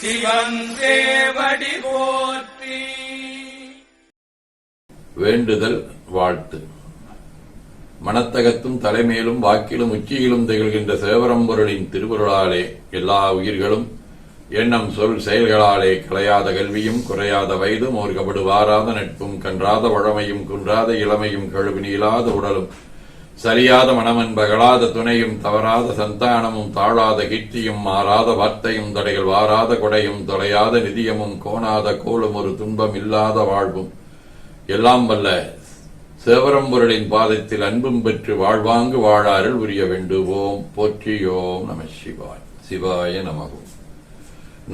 சிவன் போற்றி. வேண்டுதல் வாழ்த்து. மனத்தகத்தும் தலைமையிலும் வாக்கிலும் உச்சியிலும் திகழ்கின்ற சேவரம்பொருளின் திருவருளாலே எல்லா உயிர்களும் எண்ணம் சொல் செயல்களாலே கலையாத கல்வியும் குறையாத வயதும் ஓர் வாராத நட்பும் கன்றாத வழமையும் குன்றாத இளமையும் கழுவு நீளாத உடலும் சரியாத மனமன்பகலாத துணையும் தவறாத சந்தானமும் தாழாத கீர்த்தியும் மாறாத வார்த்தையும் தடைகள் வாராத கொடையும் தொலையாத நிதியமும் கோணாத கோலும் ஒரு துன்பம் இல்லாத வாழ்வும். எல்லாம் வல்ல சேவரம்பொருளின் பாதத்தில் அன்பும் பெற்று வாழ்வாங்கு வாழாரில் உரிய வேண்டுவோம். போற்றியோம் நம சிவாய். சிவாய நமகும்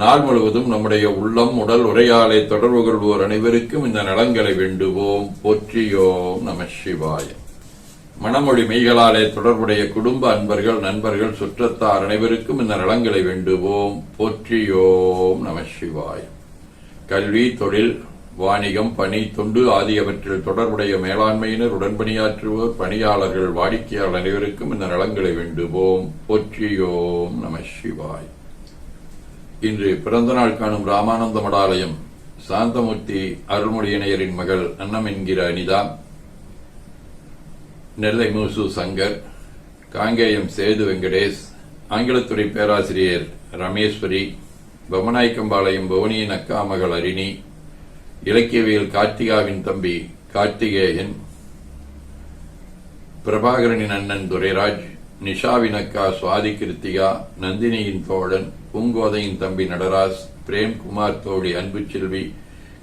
நாள் முழுவதும் நம்முடைய உள்ளம் உடல் உரையாலை தொடர்பு கொள்வோர் அனைவருக்கும் இந்த நலங்களை வேண்டுவோம். போற்றியோம் நம சிவாயம் மணமொழி மெய்களாலே தொடர்புடைய குடும்ப அன்பர்கள் நண்பர்கள் சுற்றத்தார் அனைவருக்கும் இந்த நலங்களை வேண்டுவோம். போற்றியோம் நம சிவாய். கல்வி தொழில் வாணிகம் பணி தொண்டு ஆகியவற்றில் தொடர்புடைய மேலாண்மையினர் உடன்பணியாற்றுவோர் பணியாளர்கள் வாடிக்கையாளர் அனைவருக்கும் இந்த நலங்களை வேண்டுவோம். போற்றியோம் நம சிவாய். இன்று பிறந்தநாள் காணும் ராமானந்த மடாலயம் சாந்தமூர்த்தி அருள்மொழியினையரின் மகள் அன்னம் என்கிற அனிதா நெல்லை மூசு சங்கர் காங்கேயம் சேது வெங்கடேஷ் ஆங்கிலத்துறை பேராசிரியர் ரமேஸ்வரி பொம்மநாய்க்கம்பாளையம் பவனியின் அக்கா மகள் அரிணி இலக்கியவியல் கார்த்திகாவின் தம்பி கார்த்திகேயன் பிரபாகரனின் அண்ணன் துரைராஜ் நிஷாவின் அக்கா சுவாதி கிருத்திகா நந்தினியின் தோழன் பூங்கோதையின் தம்பி நடராஜ் பிரேம்குமார் தோழி அன்பு செல்வி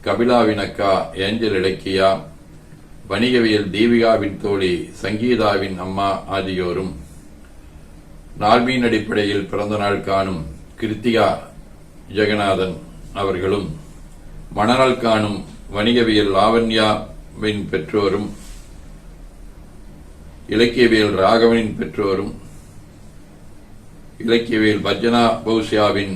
கபிலாவின் அக்கா ஏஞ்சல் இலக்கியா வணிகவியல் தீபிகாவின் தோழி சங்கீதாவின் அம்மா ஆகியோரும் நார்மீன் அடிப்படையில் பிறந்த நாள் காணும் கிருத்திகா ஜெகநாதன் அவர்களும் மணநாள் காணும் வணிகவியல் லாவண்யாவின் பெற்றோரும் இலக்கியவியல் ராகவனின் பெற்றோரும் இலக்கியவியல் பஜ்ஜனா பௌசியாவின்